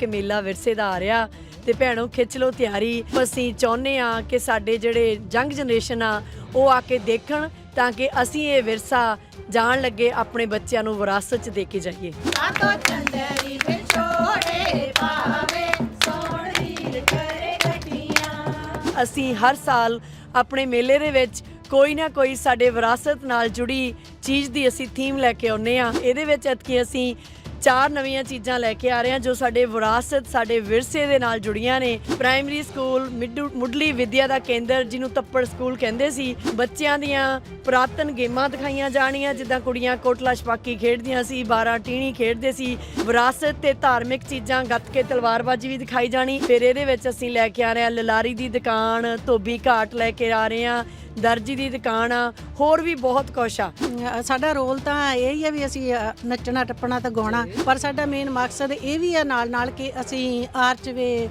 ਕਿ ਮੇਲਾ ਵਿਰਸੇ ਦਾ ਆ ਰਿਹਾ ਤੇ ਭੈਣੋ ਖਿੱਚ ਲਓ ਤਿਆਰੀ। ਅਸੀਂ ਚਾਹੁੰਦੇ ਆ ਕਿ ਸਾਡੇ ਜਿਹੜੇ ਯੰਗ ਜਨਰੇਸ਼ਨ ਆ ਉਹ ਆ ਕੇ ਦੇਖਣ ਤਾਂ ਕਿ ਅਸੀਂ ਇਹ ਵਿਰਸਾ ਜਾਣ ਲੱਗੇ ਆਪਣੇ ਬੱਚਿਆਂ ਨੂੰ ਵਿਰਾਸਤ ਚ ਦੇ ਕੇ ਜਾਈਏ। ਆਤੋ ਚੰਦਰੀ ਵਿਛੋੜੇ ਪਾਵੇ ਸੋਣ ਵੀਰ ਕਰੇ ਗੱਡੀਆਂ। ਅਸੀਂ ਹਰ ਸਾਲ ਆਪਣੇ ਮੇਲੇ ਦੇ ਵਿੱਚ ਕੋਈ ਨਾ ਕੋਈ ਸਾਡੇ ਵਿਰਾਸਤ ਨਾਲ ਜੁੜੀ ਚੀਜ਼ ਦੀ ਅਸੀਂ ਥੀਮ ਲੈ ਕੇ ਆਉਨੇ ਆ ਇਹਦੇ ਵਿੱਚ ਐਤਕੀ ਅਸੀਂ ਚਾਰ ਨਵੀਆਂ ਚੀਜ਼ਾਂ ਲੈ ਕੇ ਆ ਰਹੇ ਹਾਂ ਜੋ ਸਾਡੇ ਵਿਰਾਸਤ, ਸਾਡੇ ਵਿਰਸੇ ਦੇ ਨਾਲ ਜੁੜੀਆਂ ਨੇ। ਪ੍ਰਾਇਮਰੀ ਸਕੂਲ ਮਿਡੂ- ਮੁੱਢਲੀ ਵਿੱਦਿਆ ਦਾ ਕੇਂਦਰ ਜਿਹਨੂੰ ਤੱਪੜ ਸਕੂਲ ਕਹਿੰਦੇ ਸੀ। ਬੱਚਿਆਂ ਦੀਆਂ ਪੁਰਾਤਨ ਗੇਮਾਂ ਦਿਖਾਈਆਂ ਜਾਣੀਆਂ, ਜਿੱਦਾਂ ਕੁੜੀਆਂ ਕੋਟਲਾ ਛਪਾਕੀ ਖੇਡਦੀਆਂ ਸੀ 12 ਟੀਣੀ ਖੇਡਦੇ ਸੀ। ਵਿਰਾਸਤ ਤੇ ਧਾਰਮਿਕ ਚੀਜ਼ਾਂ ਗੱਤਕੇ ਤਲਵਾਰਬਾਜ਼ੀ ਵੀ ਦਿਖਾਈ ਜਾਣੀ। ਫਿਰ ਇਹਦੇ ਵਿੱਚ ਅਸੀਂ ਲੈ ਕੇ ਆ ਰਹੇ ਹਾਂ, ਲਲਾਰੀ ਦੀ ਦੁਕਾਨ, ਧੋਬੀ ਘਾਟ ਲੈ ਕੇ ਆ ਰਹੇ ਹਾਂ। ਦਰਜੀ ਦੀ ਦੁਕਾਨ ਆ ਹੋਰ ਵੀ ਬਹੁਤ ਕੁਛ ਆ। ਅ, ਸਾਡਾ ਰੋਲ ਤਾਂ ਇਹ ਹੀ ਹੈ ਵੀ ਅਸੀਂ ਅ, ਨੱਚਣਾ ਟੱਪਣਾ ਤੇ ਗਾਉਣਾ। ਪਰ ਸਾਡਾ ਮੇਨ ਮਕਸਦ ਇਹ ਵੀ ਹੈ ਨਾਲ ਨਾਲ ਕਿ ਅਸੀਂ ਆਰਚਵੇ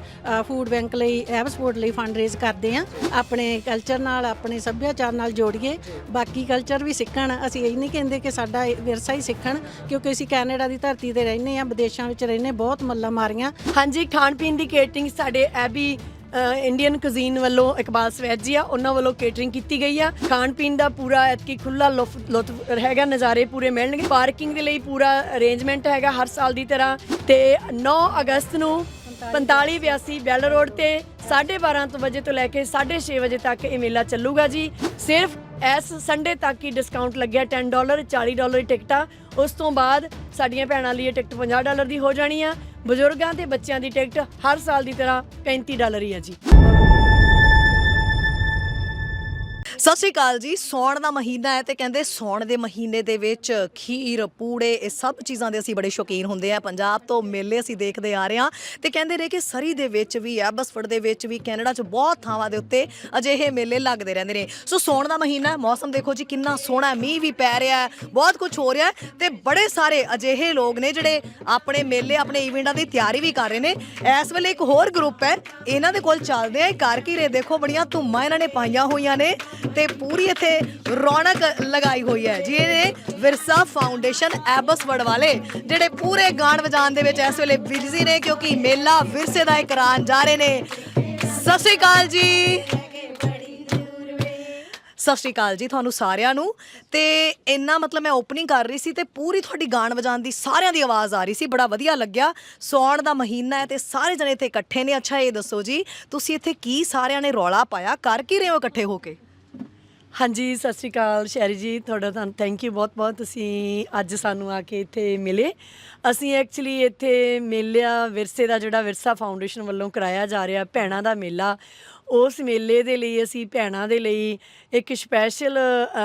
ਫੂਡ ਬੈਂਕ ਲਈ ਐਬ ਸਪੋਰਟ ਲਈ ਫੰਡ ਰੇਜ਼ ਕਰਦੇ ਹਾਂ। ਆਪਣੇ ਕਲਚਰ ਨਾਲ ਆਪਣੇ ਸੱਭਿਆਚਾਰ ਨਾਲ ਜੋੜੀਏ। ਬਾਕੀ ਕਲਚਰ ਵੀ ਸਿੱਖਣ। ਅਸੀਂ ਇਹ ਨਹੀਂ ਕਹਿੰਦੇ ਕਿ ਸਾਡਾ ਇਹ ਵਿਰਸਾ ਹੀ ਸਿੱਖਣ ਕਿਉਂਕਿ ਅਸੀਂ ਕੈਨੇਡਾ ਦੀ ਧਰਤੀ ਤੇ ਰਹਿੰਦੇ ਹਾਂ ਵਿਦੇਸ਼ਾਂ ਵਿੱਚ ਰਹਿੰਦੇ ਬਹੁਤ ਮੱਲਾਂ ਮਾਰੀਆਂ। ਹਾਂਜੀ ਖਾਣ ਪੀਣ ਦੀ ਕੇਟਰਿੰਗ ਸਾਡੇ ਐਬੀ ਇੰਡੀਅਨ ਕੁਜ਼ੀਨ ਵੱਲੋਂ ਇਕਬਾਲ ਸਵੈਦ ਜੀ ਆ, ਉਹਨਾਂ ਵੱਲੋਂ ਕੇਟਰਿੰਗ ਕੀਤੀ ਗਈ ਆ। ਖਾਣ ਪੀਣ ਦਾ ਪੂਰਾ ਐਤਕੀ ਖੁੱਲਾ ਲੁਤਫ ਹੈਗਾ, ਨਜ਼ਾਰੇ ਪੂਰੇ ਮਿਲਣਗੇ। ਪਾਰਕਿੰਗ ਦੇ ਲਈ ਪੂਰਾ ਅਰੇਂਜਮੈਂਟ ਹੈਗਾ ਹਰ ਸਾਲ ਦੀ ਤਰ੍ਹਾਂ। ਤੇ 9 ਅਗਸਤ ਨੂੰ 4582 ਬੈਲ ਰੋਡ ਤੇ 12:30 ਤੋਂ ਵਜੇ ਤੋਂ ਲੈ ਕੇ 6:30 ਵਜੇ ਤੱਕ ਇਹ ਮੇਲਾ ਚੱਲੂਗਾ ਜੀ। ਸਿਰਫ ਇਸ ਸੰਡੇ ਤੱਕ ਹੀ ਡਿਸਕਾਊਂਟ ਲੱਗਿਆ 10 ਡਾਲਰ 40 ਡਾਲਰ ਦੀ ਟਿਕਟਾਂ। ਉਸ ਤੋਂ ਬਾਅਦ ਸਾਡੀਆਂ ਭੈਣਾਂ ਲਈ ਇਹ ਟਿਕਟ 50 ਡਾਲਰ ਦੀ ਹੋ ਜਾਣੀ ਆ। ਬਜ਼ੁਰਗਾਂ ਤੇ ਬੱਚਿਆਂ ਦੀ ਟਿਕਟ ਹਰ ਸਾਲ ਦੀ ਤਰ੍ਹਾਂ 35 ਡਾਲਰ ਹੀ ਆ ਜੀ। ਸਤਿ ਸ਼੍ਰੀ ਅਕਾਲ ਜੀ। ਸੌਣ ਦਾ ਮਹੀਨਾ ਹੈ ਤੇ ਕਹਿੰਦੇ ਸੌਣ ਦੇ ਮਹੀਨੇ ਦੇ ਵਿੱਚ ਖੀਰ, ਪੂੜੇ, ਇਹ ਸਭ ਚੀਜ਼ਾਂ ਦੇ ਅਸੀਂ ਬੜੇ ਸ਼ੌਕੀਨ ਹੁੰਦੇ ਆ ਪੰਜਾਬ ਤੋਂ ਮੇਲੇ ਅਸੀਂ ਦੇਖਦੇ ਆ ਰਹੇ ਹਾਂ ਤੇ ਕਹਿੰਦੇ ਰਹੇ ਕਿ ਸਰੀ ਦੇ ਵਿੱਚ ਵੀ ਐਬਸਫੋਰਡ ਦੇ ਵਿੱਚ ਵੀ, ਕੈਨੇਡਾ 'ਚ ਬਹੁਤ ਥਾਵਾਂ ਦੇ ਉੱਤੇ ਅਜਿਹੇ ਮੇਲੇ ਲੱਗਦੇ ਰਹਿੰਦੇ ਨੇ। ਸੋ ਸੌਣ ਦਾ ਮਹੀਨਾ ਮੌਸਮ ਦੇਖੋ ਜੀ ਕਿੰਨਾ ਸੋਹਣਾ ਮੀਂਹ ਵੀ ਪੈ ਰਿਹਾ ਹੈ, ਬਹੁਤ ਕੁਝ ਹੋ ਰਿਹਾ ਹੈ ਤੇ ਬੜੇ ਸਾਰੇ ਅਜਿਹੇ ਲੋਕ ਨੇ ਜਿਹੜੇ ਆਪਣੇ ਮੇਲੇ, ਆਪਣੇ ਇਵੈਂਟਾਂ ਦੀ ਤਿਆਰੀ ਵੀ ਕਰ ਰਹੇ ਨੇ। ਇਸ ਵੇਲੇ ਇੱਕ ਹੋਰ ਗਰੁੱਪ ਹੈ, ਇਹਨਾਂ ਦੇ ਕੋਲ ਚੱਲਦੇ ਆ ਇਹ ਕਰ ਕੀ ਰਹੇ ਦੇਖੋ, ਬੜੀਆਂ ਧੁੰਮਾਂ ਇਹਨਾਂ ਨੇ ਪਾਈਆਂ ਹੋਈਆਂ ਨੇ। ਤੇ ਪੂਰੀ ਇੱਥੇ ਰੌਣਕ ਲਗਾਈ ਹੋਈ ਹੈ ਜੀ। ਇਹ ਵਿਰਸਾ ਫਾਊਂਡੇਸ਼ਨ ਐਬਸਵਰਡ ਵਾਲੇ ਜਿਹੜੇ ਪੂਰੇ ਗਾਣ ਵਜਾਉਣ ਦੇ ਵਿੱਚ ਇਸ ਵੇਲੇ ਬਿਜ਼ੀ ਨੇ ਕਿਉਂਕਿ ਮੇਲਾ ਵਿਰਸੇ ਦਾ ਇਕਰਾਨ ਜਾ ਰਹੇ ਨੇ। ਸਤਿ ਸ਼੍ਰੀ ਅਕਾਲ ਜੀ। ਸਤਿ ਸ਼੍ਰੀ ਅਕਾਲ ਜੀ ਤੁਹਾਨੂੰ ਸਾਰਿਆਂ ਨੂੰ। ਤੇ ਇੰਨਾ ਮਤਲਬ ਮੈਂ ਓਪਨਿੰਗ ਕਰ ਰਹੀ ਸੀ ਤੇ ਪੂਰੀ ਤੁਹਾਡੀ ਗਾਣ ਵਜਾਉਣ ਦੀ ਸਾਰਿਆਂ ਦੀ ਆਵਾਜ਼ ਆ ਰਹੀ ਸੀ। ਬੜਾ ਵਧੀਆ ਲੱਗਿਆ। ਸੌਣ ਦਾ ਮਹੀਨਾ ਹੈ ਤੇ ਸਾਰੇ ਜਣੇ ਇੱਥੇ ਇਕੱਠੇ ਨੇ। ਅੱਛਾ, ਇਹ ਦੱਸੋ ਜੀ, ਤੁਸੀਂ ਇੱਥੇ ਕੀ ਸਾਰਿਆਂ ਨੇ ਰੌਲਾ ਪਾਇਆ? ਕਰ ਕੀ ਰਹੇ ਹੋ ਇਕੱਠੇ ਹੋ ਕੇ? ਹਾਂਜੀ, ਸਤਿ ਸ਼੍ਰੀ ਅਕਾਲ ਸ਼ੈਰੀ ਜੀ, ਤੁਹਾਡਾ ਤੁਹਾਨੂੰ ਥੈਂਕ ਯੂ ਬਹੁਤ ਬਹੁਤ। ਤੁਸੀਂ ਅੱਜ ਸਾਨੂੰ ਆ ਕੇ ਇੱਥੇ ਮਿਲੇ। ਅਸੀਂ ਐਕਚੁਅਲੀ ਇੱਥੇ ਮੇਲਿਆ ਵਿਰਸੇ ਦਾ ਜਿਹੜਾ ਵਿਰਸਾ ਫਾਊਂਡੇਸ਼ਨ ਵੱਲੋਂ ਕਰਾਇਆ ਜਾ ਰਿਹਾ, ਭੈਣਾਂ ਦਾ ਮੇਲਾ। ਉਸ ਮੇਲੇ ਦੇ ਲਈ ਅਸੀਂ ਭੈਣਾਂ ਦੇ ਲਈ ਇੱਕ ਸਪੈਸ਼ਲ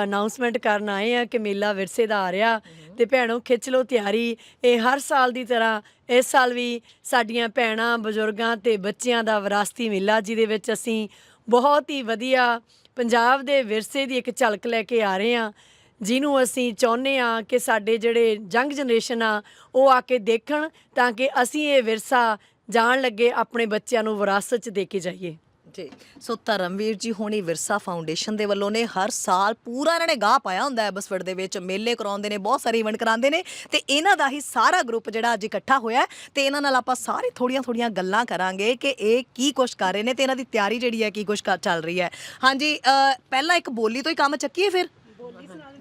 ਅਨਾਉਂਸਮੈਂਟ ਕਰਨ ਆਏ ਆ ਕਿ ਮੇਲਾ ਵਿਰਸੇ ਦਾ ਆ ਰਿਹਾ। ਤੇ ਭੈਣੋ, ਖਿੱਚ ਲਓ ਤਿਆਰੀ। ਇਹ ਹਰ ਸਾਲ ਦੀ ਤਰ੍ਹਾਂ, ਇਸ ਸਾਲ ਵੀ ਸਾਡੀਆਂ ਭੈਣਾਂ, ਬਜ਼ੁਰਗਾਂ ਤੇ ਬੱਚਿਆਂ ਦਾ ਵਿਰਾਸਤੀ ਮੇਲਾ, ਜਿਹਦੇ ਵਿੱਚ ਅਸੀਂ ਬਹੁਤ ਹੀ ਵਧੀਆ ਪੰਜਾਬ ਦੇ ਵਿਰਸੇ ਦੀ ਇੱਕ ਝਲਕ ਲੈ ਕੇ ਆ ਰਹੇ ਹਾਂ, ਜਿਹਨੂੰ ਅਸੀਂ ਚਾਹੁੰਦੇ ਆ ਕਿ ਸਾਡੇ ਜਿਹੜੇ ਯੰਗ ਜਨਰੇਸ਼ਨ ਆ, ਉਹ ਆ ਕੇ ਦੇਖਣ ਤਾਂ ਕਿ ਅਸੀਂ ਇਹ ਵਿਰਸਾ ਜਾਣ ਲੱਗੇ ਆਪਣੇ ਬੱਚਿਆਂ ਨੂੰ ਵਿਰਾਸਤ 'ਚ ਦੇ ਕੇ ਜਾਈਏ। ਜੀ ਸੋ ਧਰਮਵੀਰ ਜੀ ਹੋਣੀ ਵਿਰਸਾ ਫਾਊਂਡੇਸ਼ਨ ਦੇ ਵੱਲੋਂ ਨੇ ਹਰ ਸਾਲ ਪੂਰਾ ਇਹਨਾਂ ਨੇ ਗਾਹ ਪਾਇਆ ਹੁੰਦਾ ਹੈ ਬਸਫੜ ਦੇ ਵਿੱਚ। ਮੇਲੇ ਕਰਾਉਂਦੇ ਨੇ ਬਹੁਤ ਸਾਰੇ ਇਵੈਂਟ ਕਰਾਉਂਦੇ ਨੇ ਤੇ ਇਹਨਾਂ ਦਾ ਹੀ ਸਾਰਾ ਗਰੁੱਪ ਜਿਹੜਾ ਅੱਜ ਇਕੱਠਾ ਹੋਇਆ ਹੈ ਤੇ ਇਹਨਾਂ ਨਾਲ ਆਪਾਂ ਸਾਰੇ ਥੋੜੀਆਂ ਥੋੜੀਆਂ ਗੱਲਾਂ ਕਰਾਂਗੇ ਕਿ ਇਹ ਕੀ ਕੁਛ ਕਰ ਰਹੇ ਨੇ ਤੇ ਇਹਨਾਂ ਦੀ ਤਿਆਰੀ ਜਿਹੜੀ ਹੈ ਕੀ ਕੁਛ ਕਰ- ਚੱਲ ਰਹੀ ਹੈ। ਹਾਂਜੀ ਅ, ਪਹਿਲਾਂ ਇੱਕ ਬੋਲੀ ਤੋਂ ਹੀ ਕੰਮ ਚੱਕੀਏ ਫਿਰ?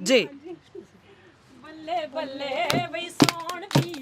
ਜੀ। ਬੱਲੇ ਬੱਲੇ ਬਈ ਸੋਣ ਵੀਰ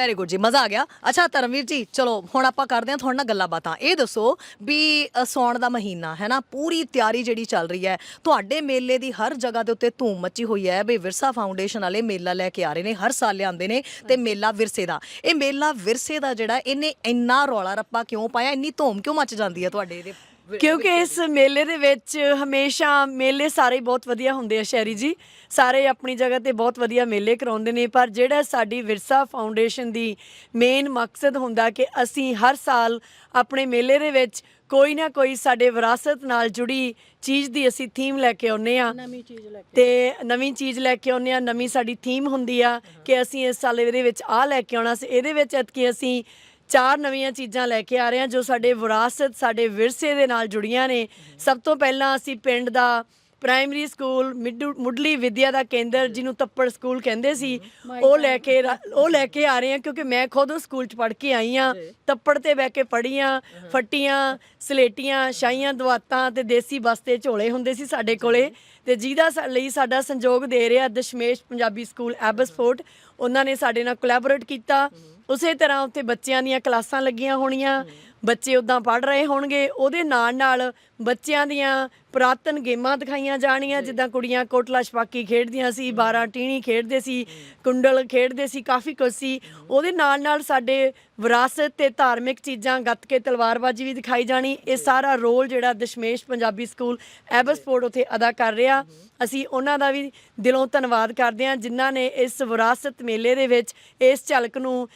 ਵੈਰੀ ਗੁੱਡ ਜੀ ਮਜ਼ਾ ਆ ਗਿਆ। ਅੱਛਾ ਧਰਮਵੀਰ ਜੀ ਚਲੋ ਹੁਣ ਆਪਾਂ ਕਰਦੇ ਹਾਂ ਤੁਹਾਡੇ ਨਾਲ ਗੱਲਾਂ ਬਾਤਾਂ। ਇਹ ਦੱਸੋ ਵੀ ਅ, ਸਾਉਣ ਦਾ ਮਹੀਨਾ ਹੈ ਨਾ ਪੂਰੀ ਤਿਆਰੀ ਜਿਹੜੀ ਚੱਲ ਰਹੀ ਹੈ ਤੁਹਾਡੇ ਮੇਲੇ ਦੀ ਹਰ ਜਗ੍ਹਾ ਦੇ ਉੱਤੇ ਧੂਮ ਮੱਚੀ ਹੋਈ ਹੈ ਵੀ ਵਿਰਸਾ ਫਾਊਂਡੇਸ਼ਨ ਵਾਲੇ ਮੇਲਾ ਲੈ ਕੇ ਆ ਰਹੇ ਨੇ ਹਰ ਸਾਲ ਲਿਆਉਂਦੇ ਨੇ ਤੇ ਮੇਲਾ ਵਿਰਸੇ ਦਾ। ਇਹ ਮੇਲਾ ਵਿਰਸੇ ਦਾ ਜਿਹੜਾ ਇਹਨੇ ਇੰਨਾ ਰੌਲਾ ਰੱਪਾ ਕਿਉਂ ਪਾਇਆ? ਇੰਨੀ ਧੂਮ ਕਿਉਂ ਮੱਚ ਜਾਂਦੀ ਹੈ ਤੁਹਾਡੇ ਇਹਦੇ ਕਿਉਂਕਿ ਇਸ ਮੇਲੇ ਦੇ ਵਿੱਚ ਹਮੇਸ਼ਾ ਮੇਲੇ ਸਾਰੇ ਹੀ ਬਹੁਤ ਵਧੀਆ ਹੁੰਦੇ ਆ ਸ਼ੈਰੀ ਜੀ। ਸਾਰੇ ਆਪਣੀ ਜਗ੍ਹਾ ਤੇ ਬਹੁਤ ਵਧੀਆ ਮੇਲੇ ਕਰਾਉਂਦੇ ਨੇ ਪਰ ਜਿਹੜਾ ਸਾਡੀ ਵਿਰਸਾ ਫਾਊਂਡੇਸ਼ਨ ਦੀ ਮੇਨ ਮਕਸਦ ਹੁੰਦਾ ਕਿ ਅਸੀਂ ਹਰ ਸਾਲ ਆਪਣੇ ਮੇਲੇ ਦੇ ਵਿੱਚ ਕੋਈ ਨਾ ਕੋਈ ਸਾਡੇ ਵਿਰਾਸਤ ਨਾਲ ਜੁੜੀ ਚੀਜ਼ ਦੀ ਅਸੀਂ ਥੀਮ ਲੈ ਕੇ ਆਉਨੇ ਆ ਨਵੀਂ ਚੀਜ਼ ਲੈ ਕੇ ਤੇ ਨਵੀਂ ਚੀਜ਼ ਲੈ ਕੇ ਆਉਂਦੇ ਆ ਨਵੀਂ ਸਾਡੀ ਥੀਮ ਹੁੰਦੀ ਆ ਕਿ ਅਸੀਂ ਇਸ ਸਾਲ ਇਹਦੇ ਵਿੱਚ ਆਹ ਲੈ ਕੇ ਆਉਣਾ ਸੀ। ਇਹਦੇ ਵਿੱਚ ਐਤਕੀ ਅਸੀਂ ਚਾਰ ਨਵੀਆਂ ਚੀਜ਼ਾਂ ਲੈ ਕੇ ਆ ਰਹੇ ਹਾਂ ਜੋ ਸਾਡੇ ਵਿਰਾਸਤ, ਸਾਡੇ ਵਿਰਸੇ ਦੇ ਨਾਲ ਜੁੜੀਆਂ ਨੇ। ਸਭ ਤੋਂ ਪਹਿਲਾਂ ਅਸੀਂ ਪਿੰਡ ਦਾ ਪ੍ਰਾਇਮਰੀ ਸਕੂਲ ਮੁੱਢਲੀ ਵਿੱਦਿਆ ਦਾ ਕੇਂਦਰ ਜਿਹਨੂੰ ਤੱਪੜ ਸਕੂਲ ਕਹਿੰਦੇ ਸੀ ਉਹ ਲੈ ਕੇ ਉਹ ਲੈ ਕੇ ਆ ਰਹੇ ਹਾਂ ਕਿਉਂਕਿ ਮੈਂ ਖੁਦ ਉਹ ਸਕੂਲ 'ਚ ਪੜ੍ਹ ਕੇ ਆਈ ਹਾਂ ਤੱਪੜ ਤੇ ਬਹਿ ਕੇ ਪੜ੍ਹੀਆਂ ਫੱਟੀਆਂ ਸਲੇਟੀਆਂ ਸ਼ਾਈਆਂ ਦਵਾਤਾਂ ਤੇ ਦੇਸੀ ਬਸਤੇ ਝੋਲੇ ਹੁੰਦੇ ਸੀ ਸਾਡੇ ਕੋਲੇ ਤੇ ਜਿਹਦਾ ਲਈ ਸਾਡਾ ਸੰਯੋਗ ਦੇ ਰਿਹਾ ਦਸ਼ਮੇਸ਼ ਪੰਜਾਬੀ ਸਕੂਲ ਐਬਸਫੋਰਟ ਉਹਨਾਂ ਨੇ ਸਾਡੇ ਨਾਲ ਕੋਲੈਬੋਰੇਟ ਕੀਤਾ। ਉਸੇ ਤਰ੍ਹਾਂ ਉੱਥੇ ਬੱਚਿਆਂ ਦੀਆਂ ਕਲਾਸਾਂ ਲੱਗੀਆਂ ਹੋਣੀਆਂ ਬੱਚੇ ਉਦਾਂ ਪੜ੍ਹ ਰਹੇ ਹੋਣਗੇ ਉਹਦੇ ਨਾਲ ਨਾਲ ਬੱਚਿਆਂ ਦੀਆਂ ਪੁਰਾਤਨ ਗੇਮਾਂ ਦਿਖਾਈਆਂ ਜਾਣੀਆਂ ਜਿੱਦਾਂ ਕੁੜੀਆਂ ਕੋਟਲਾ ਛਪਾਕੀ ਖੇਡਦੀਆਂ ਸੀ 12 ਟੀਣੀ ਖੇਡਦੇ ਸੀ ਕੁੰਡਲ ਖੇਡਦੇ ਸੀ ਕਾਫੀ ਕੁਝ ਸੀ। ਉਹਦੇ ਨਾਲ ਨਾਲ ਸਾਡੇ ਵਿਰਾਸਤ ਤੇ ਧਾਰਮਿਕ ਚੀਜ਼ਾਂ ਗੱਤਕੇ ਤਲਵਾਰਬਾਜ਼ੀ ਵੀ ਦਿਖਾਈ ਜਾਣੀ। ਇਹ ਸਾਰਾ ਰੋਲ ਜਿਹੜਾ ਦਸ਼ਮੇਸ਼ ਪੰਜਾਬੀ ਸਕੂਲ ਐਬਸਫੋਰਡ ਉਥੇ ਅਦਾ ਕਰ ਰਿਹਾ। ਅਸੀਂ ਉਹਨਾਂ ਦਾ ਵੀ ਦਿਲੋਂ ਧੰਨਵਾਦ ਕਰਦੇ ਹਾਂ ਜਿਨ੍ਹਾਂ ਨੇ ਇਸ ਵਿਰਾਸਤ ਮੇਲੇ ਦੇ ਵਿੱਚ ਇਸ ਝਲਕ ਨੂੰ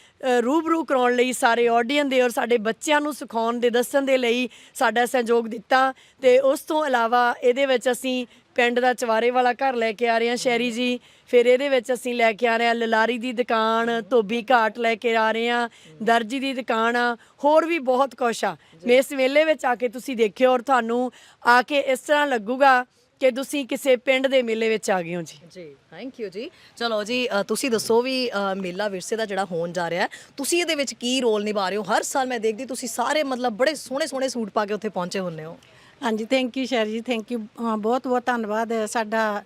ਰੂਬਰੂ ਕਰਾਉਣ ਲਈ ਸਾਰੇ ਆਡੀਅנס ਦੇ ਔਰ ਸਾਡੇ ਬੱਚਿਆਂ ਨੂੰ ਸਿਖਾਉਣ ਦੇ ਦੱਸਣ ਦੇ ਲਈ ਸਾਡਾ ਸਹਿਯੋਗ ਦਿੱਤਾ। ਤੇ ਉਸ ਤੋਂ ਇਲਾਵਾ ਇਹਦੇ ਵਿੱਚ ਅਸੀਂ ਪਿੰਡ ਦਾ ਚਵਾਰੇ ਵਾਲਾ ਘਰ ਲੈ ਕੇ ਆ ਰਹੇ ਹਾਂ ਸ਼ਹਿਰੀ ਜੀ। ਫਿਰ ਇਹਦੇ ਵਿੱਚ ਅਸੀਂ ਲੈ ਕੇ ਆ ਰਹੇ ਹਾਂ ਲਲਾਰੀ ਦੀ ਦੁਕਾਨ ਧੋਬੀ ਘਾਟ ਲੈ ਕੇ ਆ ਰਹੇ ਹਾਂ ਦਰਜੀ ਦੀ ਦੁਕਾਨ ਆ ਹੋਰ ਵੀ ਬਹੁਤ ਕੁਛ ਆ। ਇਸ ਮੇਲੇ ਵਿੱਚ ਆ ਕੇ ਤੁਸੀਂ ਦੇਖਿਓ ਔਰ ਤੁਹਾਨੂੰ ਆ ਕੇ ਇਸ ਤਰ੍ਹਾਂ ਲੱਗੂਗਾ ਕਿ ਤੁਸੀਂ ਕਿਸੇ ਪਿੰਡ ਦੇ ਮੇਲੇ ਵਿੱਚ ਆ ਗਏ ਹੋ ਜੀ। ਜੀ ਥੈਂਕ ਯੂ ਜੀ। ਚਲੋ ਜੀ ਅ, ਤੁਸੀਂ ਦੱਸੋ ਵੀ ਅ, ਮੇਲਾ ਵਿਰਸੇ ਦਾ ਜਿਹੜਾ ਹੋਣ ਜਾ ਰਿਹਾ ਹੈ ਤੁਸੀਂ ਇਹਦੇ ਵਿੱਚ ਕੀ ਰੋਲ ਨਿਭਾ ਰਹੇ ਹੋ? ਹਰ ਸਾਲ ਮੈਂ ਦੇਖਦੀ ਤੁਸੀਂ ਸਾਰੇ ਮਤਲਬ ਬੜੇ ਸੋਹਣੇ ਸੋਹਣੇ ਸੂਟ ਪਾ ਕੇ ਉੱਥੇ ਪਹੁੰਚੇ ਹੁੰਦੇ ਹੋ। ਹਾਂਜੀ ਥੈਂਕ ਯੂ ਸ਼ੈਰ ਜੀ ਥੈਂਕ ਯੂ ਬਹੁਤ ਬਹੁਤ ਧੰਨਵਾਦ ਸਾਡਾ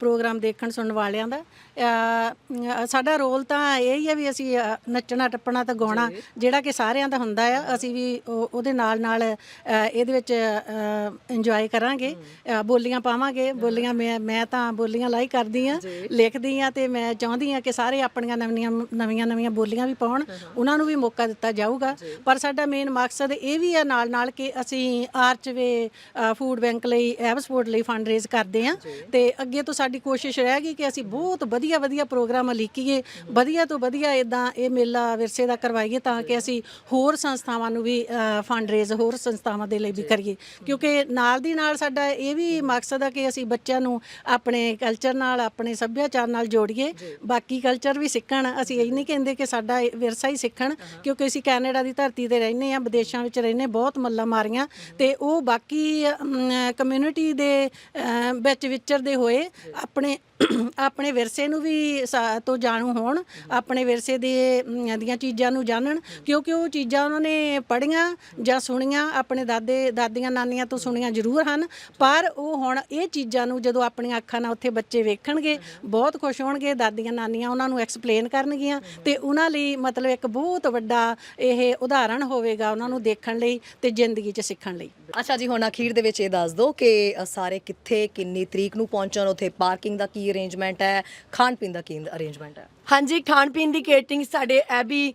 ਪ੍ਰੋਗਰਾਮ ਦੇਖਣ ਸੁਣਨ ਵਾਲਿਆਂ ਦਾ। ਸਾਡਾ ਰੋਲ ਤਾਂ ਇਹ ਹੀ ਹੈ ਵੀ ਅਸੀਂ ਨੱਚਣਾ ਟੱਪਣਾ ਤੇ ਗਾਉਣਾ ਜਿਹੜਾ ਕਿ ਸਾਰਿਆਂ ਦਾ ਹੁੰਦਾ ਆ ਅਸੀਂ ਵੀ ਉਹ- ਉਹਦੇ ਨਾਲ ਨਾਲ ਇਹਦੇ ਵਿੱਚ ਇੰਜੋਏ ਕਰਾਂਗੇ। ਬੋਲੀਆਂ ਪਾਵਾਂਗੇ ਬੋਲੀਆਂ ਮੈਂ ਮੈਂ ਤਾਂ ਬੋਲੀਆਂ ਲਾਈ ਕਰਦੀ ਆ ਲਿਖਦੀ ਆ ਤੇ ਮੈਂ ਚਾਹੁੰਦੀ ਆ ਕਿ ਸਾਰੇ ਆਪਣੀਆਂ ਨਵੀਆਂ ਨਵੀਆਂ ਨਵੀਆਂ ਬੋਲੀਆਂ ਵੀ ਪਾਉਣ ਉਹਨਾਂ ਨੂੰ ਵੀ ਮੌਕਾ ਦਿੱਤਾ ਜਾਊਗਾ। ਪਰ ਸਾਡਾ ਮੇਨ ਮਕਸਦ ਇਹ ਵੀ ਆ ਨਾਲ ਨਾਲ ਕਿ ਅਸੀਂ ਆਰਚਵੇ ਫੂਡ ਬੈਂਕ ਲਈ ਐਬਸਪੋਰਟ ਲਈ ਫੰਡ ਰੇਜ਼ ਕਰਦੇ ਆ ਤੇ ਅੱਗੇ ਤੋਂ ਸਾਡੀ ਕੋਸ਼ਿਸ਼ ਰਹੇਗੀ ਕਿ ਅਸੀਂ ਬਹੁਤ ਵਧੀਆ ਵਧੀਆ ਪ੍ਰੋਗਰਾਮ ਲਿਖੀਏ ਵਧੀਆ ਤੋਂ ਵਧੀਆ ਇਦਾਂ ਇਹ ਮੇਲਾ ਵਿਰਸੇ ਦਾ ਕਰਵਾਈਏ ਤਾਂ ਕਿ ਅਸੀਂ ਹੋਰ ਸੰਸਥਾਵਾਂ ਨੂੰ ਵੀ ਫੰਡ ਰੇਜ਼ ਹੋਰ ਸੰਸਥਾਵਾਂ ਦੇ ਲਈ ਵੀ ਕਰੀਏ। ਕਿਉਂਕਿ ਨਾਲ ਦੀ ਨਾਲ ਸਾਡਾ ਇਹ ਵੀ ਮਕਸਦ ਆ ਕਿ ਅਸੀਂ ਬੱਚਿਆਂ ਨੂੰ ਆਪਣੇ ਕਲਚਰ ਨਾਲ ਆਪਣੇ ਸੱਭਿਆਚਾਰ ਨਾਲ ਜੋੜੀਏ। ਬਾਕੀ ਕਲਚਰ ਵੀ ਸਿੱਖਣ। ਅਸੀਂ ਇਹ ਨਹੀਂ ਕਹਿੰਦੇ ਕਿ ਸਾਡਾ ਵਿਰਸਾ ਹੀ ਸਿੱਖਣ ਕਿਉਂਕਿ ਅਸੀਂ ਕੈਨੇਡਾ ਦੀ ਧਰਤੀ ਤੇ ਰਹਿੰਦੇ ਆ ਵਿਦੇਸ਼ਾਂ ਵਿੱਚ ਰਹਿੰਦੇ ਬਹੁਤ ਮੱਲਾ ਮਾਰੀਆਂ। ਤੇ ਉਹ ਬਾਕੀ ਕਮਿਊਨਿਟੀ ਦੇ ਵਿੱਚ ਵਿਚਰਦੇ ਹੋਏ ਆਪਣੇ ਆਪਣੇ ਵਿਰਸੇ ਨੂੰ ਵੀ ਸਾ- ਤੋਂ ਜਾਣੂ ਹੋਣ, ਆਪਣੇ ਵਿਰਸੇ ਦੇ ਦੀਆਂ ਚੀਜ਼ਾਂ ਨੂੰ ਜਾਣਨ, ਕਿਉਂਕਿ ਉਹ ਚੀਜ਼ਾਂ ਉਹਨਾਂ ਨੇ ਪੜ੍ਹੀਆਂ ਜਾਂ ਸੁਣੀਆਂ, ਆਪਣੇ ਦਾਦੇ, ਦਾਦੀਆਂ ਨਾਨੀਆਂ ਤੋਂ ਸੁਣੀਆਂ ਜ਼ਰੂਰ ਹਨ, ਪਰ ਉਹ ਹੁਣ ਇਹ ਚੀਜ਼ਾਂ ਨੂੰ ਜਦੋਂ ਆਪਣੀਆਂ ਅੱਖਾਂ ਨਾਲ ਉੱਥੇ ਬੱਚੇ ਵੇਖਣਗੇ, ਬਹੁਤ ਖੁਸ਼ ਹੋਣਗੇ, ਦਾਦੀਆਂ ਨਾਨੀਆਂ ਉਹਨਾਂ ਨੂੰ ਐਕਸਪਲੇਨ ਕਰਨਗੀਆਂ ਤੇ ਉਹਨਾਂ ਲਈ ਮਤਲਬ ਇੱਕ ਬਹੁਤ ਵੱਡਾ ਇਹ ਉਦਾਹਰਣ ਹੋਵੇਗਾ ਉਹਨਾਂ ਨੂੰ ਦੇਖਣ ਲਈ ਤੇ ਜ਼ਿੰਦਗੀ 'ਚ ਸਿੱਖਣ ਲਈ। ਅੱਛਾ ਜੀ, ਹੁਣ ਅਖੀਰ ਦੇ ਵਿੱਚ ਇਹ ਦੱਸ ਦਿਓ ਕਿ ਸਾਰੇ ਕਿੱਥੇ, ਕਿੰਨੀ ਤਰੀਕ ਨੂੰ ਪਹੁੰਚਣ, ਉੱਥੇ ਪਾਰਕਿੰਗ ਦਾ ਕੀ ਅਰੇਂਜਮੈਂਟ ਹੈ, ਖਾਣ ਪੀਣ ਦਾ ਕੀ ਅਰੇਂਜਮੈਂਟ ਹੈ? ਹਾਂਜੀ, ਖਾਣ ਪੀਣ ਦੀ ਕੇਟਰਿੰਗ ਸਾਡੇ ਐਬੀ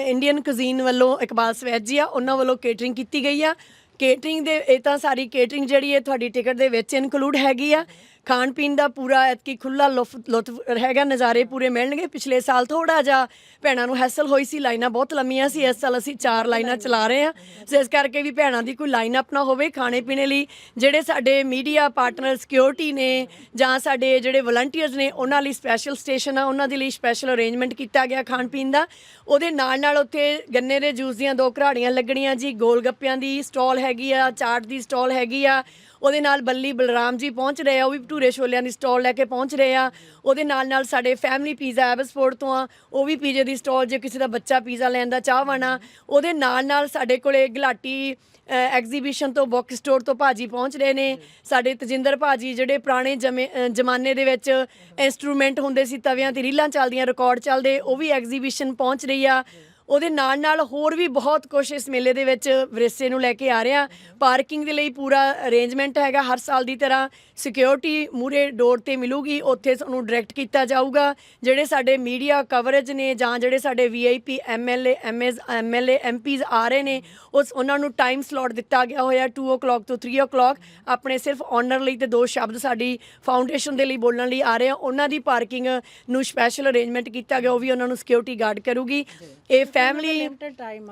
ਇੰਡੀਅਨ ਕੁਜ਼ੀਨ ਵੱਲੋਂ ਇਕਬਾਲ ਸਵੈਦ ਜੀ ਆ, ਉਹਨਾਂ ਵੱਲੋਂ ਕੇਟਰਿੰਗ ਕੀਤੀ ਗਈ ਆ। ਕੇਟਰਿੰਗ ਦੇ, ਇਹ ਤਾਂ ਸਾਰੀ ਕੇਟਰਿੰਗ ਜਿਹੜੀ ਹੈ ਤੁਹਾਡੀ ਟਿਕਟ ਦੇ ਵਿੱਚ ਇਨਕਲੂਡ ਹੈਗੀ ਆ। ਖਾਣ ਪੀਣ ਦਾ ਪੂਰਾ ਐਤਕੀ ਖੁੱਲਾ ਲੁਤਫ ਹੈਗਾ, ਨਜ਼ਾਰੇ ਪੂਰੇ ਮਿਲਣਗੇ। ਪਿਛਲੇ ਸਾਲ ਥੋੜਾ ਜਿਹਾ ਭੈਣਾਂ ਨੂੰ ਹੈਸਲ ਹੋਈ ਸੀ, ਲਾਈਨਾਂ ਬਹੁਤ ਲੰਮੀਆਂ ਸੀ। ਇਸ ਸਾਲ ਅਸੀਂ ਚਾਰ ਲਾਈਨਾਂ ਚਲਾ ਰਹੇ ਹਾਂ। ਸੋ ਇਸ ਕਰਕੇ ਵੀ ਭੈਣਾਂ ਦੀ ਕੋਈ ਲਾਈਨ ਅਪ ਨਾ ਹੋਵੇ ਖਾਣੇ ਪੀਣੇ ਲਈ। ਜਿਹੜੇ ਸਾਡੇ ਮੀਡੀਆ ਪਾਰਟਨਰ ਸਿਕਿਉਰਿਟੀ ਨੇ ਜਾਂ ਸਾਡੇ ਜਿਹੜੇ ਵਲੰਟੀਅਰਸ ਨੇ, ਉਹਨਾਂ ਲਈ ਸਪੈਸ਼ਲ ਸਟੇਸ਼ਨ ਆ। ਉਹਨਾਂ ਦੇ ਲਈ ਸਪੈਸ਼ਲ ਅਰੇਂਜਮੈਂਟ ਕੀਤਾ ਗਿਆ ਖਾਣ ਪੀਣ ਦਾ। ਉਹਦੇ ਨਾਲ ਨਾਲ ਉੱਥੇ ਗੰਨੇ ਦੇ ਜੂਸ ਦੀਆਂ ਦੋ ਘਰਾੜੀਆਂ ਲੱਗਣੀਆਂ ਜੀ। ਗੋਲ ਗੱਪਿਆਂ ਦੀ ਸਟਾਲ ਹੈਗੀ ਆ, ਚਾਟ ਦੀ ਸਟਾਲ ਹੈਗੀ ਆ। ਉਹਦੇ ਨਾਲ ਬੱਲੀ ਬਲਰਾਮ ਜੀ ਪਹੁੰਚ ਰਹੇ ਆ, ਉਹ ਵੀ ਭਟੂਰੇ ਛੋਲਿਆਂ ਦੀ ਸਟਾਲ ਲੈ ਕੇ ਪਹੁੰਚ ਰਹੇ ਆ। ਉਹਦੇ ਨਾਲ ਨਾਲ ਸਾਡੇ ਫੈਮਿਲੀ ਪੀਜ਼ਾ ਐਬਸਪੋਰਟ ਤੋਂ ਆ, ਉਹ ਵੀ ਪੀਜ਼ੇ ਦੀ ਸਟਾਲ, ਜੇ ਕਿਸੇ ਦਾ ਬੱਚਾ ਪੀਜ਼ਾ ਲੈਣ ਦਾ ਚਾਹਵਾਨ ਆ ਉਹਦੇ ਨਾਲ ਨਾਲ ਸਾਡੇ ਕੋਲੇ ਗੁਲਾਟੀ ਐਗਜ਼ੀਬਿਸ਼ਨ ਤੋਂ ਬੁੱਕ ਸਟੋਰ ਤੋਂ ਭਾਜੀ ਪਹੁੰਚ ਰਹੇ ਨੇ। ਸਾਡੇ ਤਜਿੰਦਰ ਭਾਜੀ ਜਿਹੜੇ ਪੁਰਾਣੇ ਜਮੇ- ਜ਼ਮਾਨੇ ਦੇ ਵਿੱਚ ਇਨਸਟਰੂਮੈਂਟ ਹੁੰਦੇ ਸੀ, ਤਵਿਆਂ ਤੇ ਰੀਲਾਂ ਚੱਲਦੀਆਂ ਰਿਕਾਰਡ ਚੱਲਦੇ, ਉਹ ਵੀ ਐਗਜ਼ੀਬਿਸ਼ਨ ਪਹੁੰਚ ਰਹੀ ਆ। ਉਹਦੇ ਨਾਲ ਨਾਲ ਹੋਰ ਵੀ ਬਹੁਤ ਕੁਝ ਇਸ ਮੇਲੇ ਦੇ ਵਿੱਚ ਵਿਰਸੇ ਨੂੰ ਲੈ ਕੇ ਆ ਰਿਹਾ। ਪਾਰਕਿੰਗ ਦੇ ਲਈ ਪੂਰਾ ਅਰੇਂਜਮੈਂਟ ਹੈਗਾ। ਹਰ ਸਾਲ ਦੀ ਤਰ੍ਹਾਂ ਸਿਕਿਉਰਿਟੀ ਮੂਰੇ ਡੋਰ ਤੇ ਮਿਲੂਗੀ। ਉੱਥੇ ਤੁਹਾਨੂੰ ਡਾਇਰੈਕਟ ਕੀਤਾ ਜਾਊਗਾ। ਜਿਹੜੇ ਸਾਡੇ ਮੀਡੀਆ ਕਵਰੇਜ ਨੇ ਜਾਂ ਜਿਹੜੇ ਸਾਡੇ VIP MLA MS MLA MPs ਆ ਰਹੇ ਨੇ, ਉਸ ਉਹਨਾਂ ਨੂੰ ਟਾਈਮ ਸਲੋਟ ਦਿੱਤਾ ਗਿਆ ਹੋਇਆ 2:00 ਤੋਂ 3:00 ਆਪਣੇ ਸਿਰਫ ਓਨਰ ਲਈ ਤੇ ਦੋ ਸ਼ਬਦ ਸਾਡੀ ਫਾਊਂਡੇਸ਼ਨ ਦੇ ਲਈ ਬੋਲਣ ਲਈ ਆ ਰਹੇ ਆ ਉਹਨਾਂ ਦੀ ਪਾਰਕਿੰਗ ਨੂੰ ਸਪੈਸ਼ਲ ਅਰੇਂਜਮੈਂਟ ਕੀਤਾ ਗਿਆ। ਉਹ ਵੀ ਉਹਨਾਂ ਨੂੰ ਸਿਕਿਉਰਿਟੀ ਗਾਰਡ ਕਰੂਗੀ। ਇਹ ਫੈਮਿਲੀ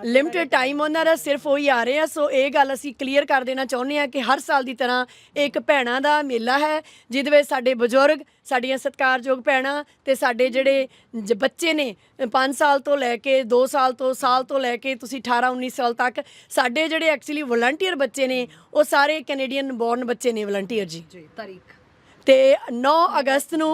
ਲਿਮਟਿਡ ਟਾਈਮ ਉਹਨਾਂ ਦਾ ਸਿਰਫ ਉਹੀ ਆ ਰਹੇ ਆ। ਸੋ ਇਹ ਗੱਲ ਅਸੀਂ ਕਲੀਅਰ ਕਰ ਦੇਣਾ ਚਾਹੁੰਦੇ ਆ ਕਿ ਹਰ ਸਾਲ ਦੀ ਤਰ੍ਹਾਂ ਇੱਕ ਭੈਣਾਂ ਦਾ ਮੇਲਾ ਹੈ ਜਿਹਦੇ ਵਿੱਚ ਸਾਡੇ ਬਜ਼ੁਰਗ ਸਾਡੀਆਂ ਸਤਿਕਾਰਯੋਗ ਭੈਣਾਂ ਤੇ ਸਾਡੇ ਜਿਹੜੇ ਜ- ਬੱਚੇ ਨੇ 5 ਸਾਲ ਤੋਂ ਲੈ ਕੇ 2 ਸਾਲ ਤੋਂ ਸਾਲ ਤੋਂ ਲੈ ਕੇ ਤੁਸੀਂ 18 19 ਸਾਲ ਤੱਕ ਸਾਡੇ ਜਿਹੜੇ ਐਕਚੁਅਲੀ ਵਲੰਟੀਅਰ ਬੱਚੇ ਨੇ ਉਹ ਸਾਰੇ ਕੈਨੇਡੀਅਨ ਬੋਰਨ ਬੱਚੇ ਨੇ ਵਲੰਟੀਅਰ ਜੀ ਤਾਰੀਖ। ਤੇ 9 ਅਗਸਤ ਨੂੰ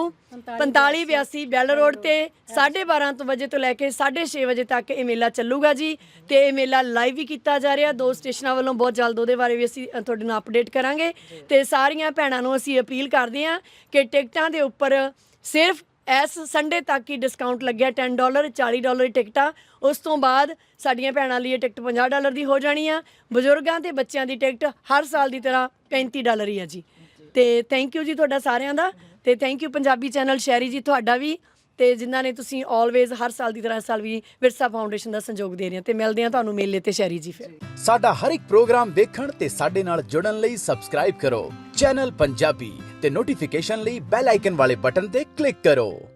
4582 ਬੈਲ ਰੋਡ ਤੇ 12:30 ਤੋਂ ਵਜੇ ਤੋਂ ਲੈ ਕੇ 6:30 ਵਜੇ ਤੱਕ ਇਹ ਮੇਲਾ ਚੱਲੂਗਾ ਜੀ। ਤੇ ਇਹ ਮੇਲਾ ਲਾਈਵ ਵੀ ਕੀਤਾ ਜਾ ਰਿਹਾ। ਦੋ ਸਟੇਸ਼ਨਾਂ ਵੱਲੋਂ ਬਹੁਤ ਜਲਦ ਉਹਦੇ ਬਾਰੇ ਵੀ ਅਸੀਂ ਤੁਹਾਡੇ ਨਾਲ ਅਪਡੇਟ ਕਰਾਂਗੇ। ਤੇ ਸਾਰੀਆਂ ਭੈਣਾਂ ਨੂੰ ਅਸੀਂ ਅਪੀਲ ਕਰਦੇ ਹਾਂ ਕਿ ਟਿਕਟਾਂ ਦੇ ਉੱਪਰ ਸਿਰਫ ਇਸ ਸੰਡੇ ਤੱਕ ਹੀ ਡਿਸਕਾਊਂਟ ਲੱਗਿਆ। 10 ਡਾਲਰ 40 ਡਾਲਰ ਦੀ ਟਿਕਟਾਂ। ਉਸ ਤੋਂ ਬਾਅਦ ਸਾਡੀਆਂ ਭੈਣਾਂ ਲਈ ਇਹ ਟਿਕਟ 50 ਡਾਲਰ ਦੀ ਹੋ ਜਾਣੀ ਆ। ਬਜ਼ੁਰਗਾਂ ਤੇ ਬੱਚਿਆਂ ਦੀ ਟਿਕਟ ਹਰ ਸਾਲ ਦੀ ਤਰ੍ਹਾਂ 35 ਡਾਲਰ ਹੀ ਆ ਜੀ। ਤੇ ਥੈਂਕ ਯੂ ਜੀ ਤੁਹਾਡਾ ਸਾਰਿਆਂ ਦਾ। ਤੇ thank you Punjabi channel Sherry ji ਤੁਹਾਡਾ ਵੀ। ਤੇ ਜਿਨ੍ਹਾਂ ਨੇ ਤੁਸੀਂ ਆਲਵੇਜ਼ ਹਰ ਸਾਲ ਦੀ ਤਰ੍ਹਾਂ ਇਸ ਸਾਲ ਵੀ ਵਿਰਸਾ ਫਾਊਂਡੇਸ਼ਨ ਦਾ ਸੰਯੋਗ ਦੇ ਰਹੇ ਹੋ। ਤੇ ਮਿਲਦੇ ਆ ਤੁਹਾਨੂੰ ਮੇਲੇ ਤੇ ਸ਼ੈਰੀ ਜੀ ਫਿਰ। ਸਾਡਾ ਹਰ ਇੱਕ ਪ੍ਰੋਗਰਾਮ ਦੇਖਣ ਤੇ ਸਾਡੇ ਨਾਲ ਜੁੜਨ ਲਈ ਸਬਸਕ੍ਰਾਈਬ ਕਰੋ। ਚੈਨਲ ਪੰਜਾਬੀ ਤੇ ਨੋਟੀਫਿਕੇਸ਼ਨ ਲਈ ਬੈਲ ਆਈਕਨ ਵਾਲੇ ਬਟਨ ਤੇ ਕਲਿੱਕ ਕਰੋ।